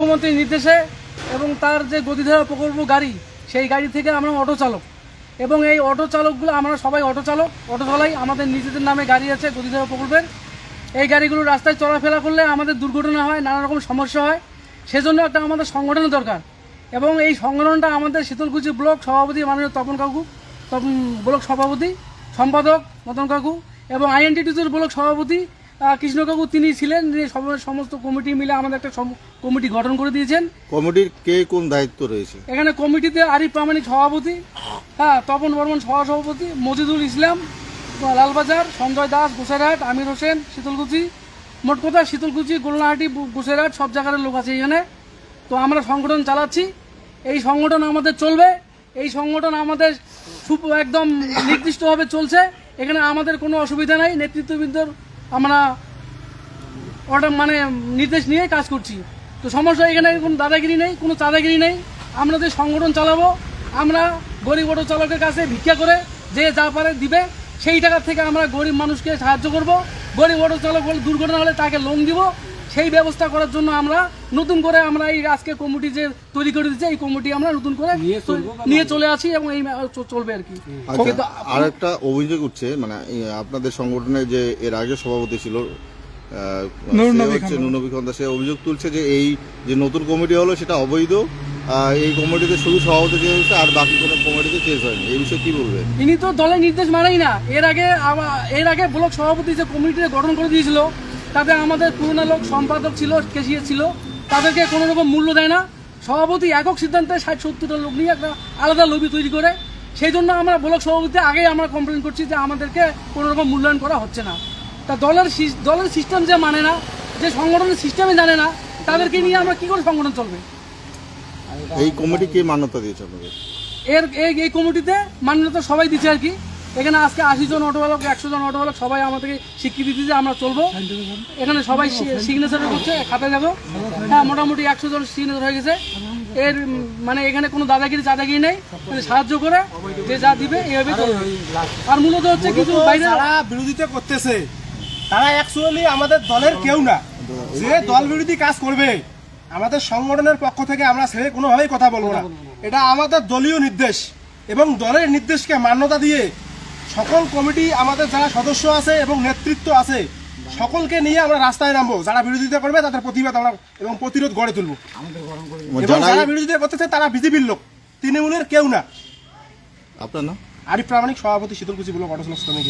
মুখ্যমন্ত্রীর নির্দেশে এবং তার যে গতিধারা প্রকল্প গাড়ি, সেই গাড়ি থেকে আমরা অটো চালক। এবং এই অটো চালকগুলো আমরা সবাই অটো চালক, অটো চালাই আমাদের নিজেদের নামে গাড়ি আছে গতিধারা প্রকল্পের। এই গাড়িগুলো রাস্তায় চলাফেরা করলে আমাদের দুর্ঘটনা হয়, নানা রকম সমস্যা হয়। সেজন্য একটা আমাদের সংগঠনের দরকার। এবং এই সংগঠনটা আমাদের শীতলকুচি ব্লক সভাপতি মাননীয় তপন কাকু ব্লক সভাপতি, সম্পাদক মদন কাকু এবং আইএনটিটিউর ব্লক সভাপতি আহ, কৃষ্ণ কাকু তিনি ছিলেন যে সমস্ত কমিটি মিলে আমাদের একটা কমিটি গঠন করে দিয়েছেন। কমিটির কে কোন দায়িত্ব রয়েছে? এখানে কমিটিতে আরিফ প্রামাণিক সভাপতি হ্যাঁ তপন বর্মন সহসভাপতি মজিদুল ইসলাম লালবাজার সঞ্জয় দাস গোসাইরহাট আমির হোসেন শীতলকুচি মোট কথা শীতলকুচি গোলনাহাটি গোসাইরহাট সব জায়গার লোক আছে এখানে। তো আমরা সংগঠন চালাচ্ছি। এই সংগঠন আমাদের চলবে। এই সংগঠন আমাদের একদম নির্দিষ্টভাবে চলছে। এখানে আমাদের কোনো অসুবিধা নাই। নেতৃত্ববৃন্দর আমরা অর্ডার মানে নির্দেশ নিয়ে কাজ করছি। তো সমস্যা এখানে কোনো দাদাগিরি নেই, কোনো চাঁদাগিরি নেই। আমরা যে সংগঠন চালাবো, আমরা গরিব অটো চালকের কাছে ভিক্ষা করে যে যা পারে দিবে, সেই টাকার থেকে আমরা গরিব মানুষকে সাহায্য করব। গরিব অটো চালক দুর্ঘটনা হলে তাকে লোন দিব। সেই ব্যবস্থা করার জন্য আমরা নতুন করে আমরা এই আজকে কমিটি যে তৈরি করে দিচ্ছে এই কমিটি আমরা নতুন করে নিয়ে চলে আসি এবং এই চলবে আর কি। আচ্ছা আর একটা অভিযোগ উঠছে মানে আপনাদের সংগঠনে যে এর আগে সভাপতি ছিল সে অভিযোগ তুলছে যে এই যে নতুন কমিটি হলো সেটা অবৈধ এই কমিটিতে শুধু সভাপতি চেঞ্জ হয়েছে আর বাকি কোনো কমিটিতে চেঞ্জ হয়নি। এই বিষয়ে কি বলবেন? ইনি তো দলের নির্দেশ মানেই না। এর আগে এর আগে ব্লক সভাপতি যে কমিটি গঠন করে দিয়েছিল তাতে আমাদের পুরোনো লোক সম্পাদক ছিল কেসিয়ে ছিল তাদেরকে কোনো রকম মূল্য দেয় না। সভাপতি একক সিদ্ধান্তে ষাট সত্তরটা লোক নিয়ে একটা আলাদা লবি তৈরি করে। সেই জন্য আমরা ব্লক সভাপতি আগেই আমরা কমপ্লেন করছি যে আমাদেরকে কোনো রকম মূল্যায়ন করা হচ্ছে না। তা দলের দলের সিস্টেম যে মানে না যে সংগঠনের সিস্টেমে জানে না তাদেরকে নিয়ে আমরা কি করে সংগঠন চলবে? এই কমিটি কে মান্যতা দিয়েছে আপনাদের? এর এই এই কমিটিতে মান্যতা সবাই দিচ্ছে আর কি। এখানে আজকে আশি জন অটোবালক একশো জন অটোবালক সবাই আমাদেরকে স্বীকৃতি দিচ্ছে আমরা চলবো। এখানে সবাই সিগনেচার করছে খাতায় যাব হ্যাঁ মোটামুটি একশো জন সিগনেচার হয়ে গেছে। এর মানে এখানে কোনো দাদাগিরি চাদাগিরি নেই। মানে সাহায্য করে যে যা দিবে এইভাবে চলবে। আর মূলত হচ্ছে কিছু বাইরে বিরোধিতা করতেছে তারা অ্যাকচুয়ালি আমাদের দলের কেউ না। যে দল বিরোধী কাজ করবে আমাদের সংগঠনের পক্ষ থেকে আমরা ছেড়ে কোনোভাবেই কথা বলব না। এটা আমাদের দলীয় নির্দেশ এবং দলের নির্দেশকে মান্যতা দিয়ে সকল কমিটি আমাদের যারা সদস্য আছে এবং নেতৃত্ব আছে সকলকে নিয়ে আমরা রাস্তায় নামবো। যারা বিরোধিতা করবে তাদের প্রতিবাদ আমরা এবং প্রতিরোধ গড়ে তুলবো। এবং যারা বিরোধিতা করতেছে তারা বিজেপির লোক। তৃণমূলের কেউ না। আপনার না আরিফ প্রামাণিক সভাপতি শীতলকুচি ব্লক অটোসল শ্রমিক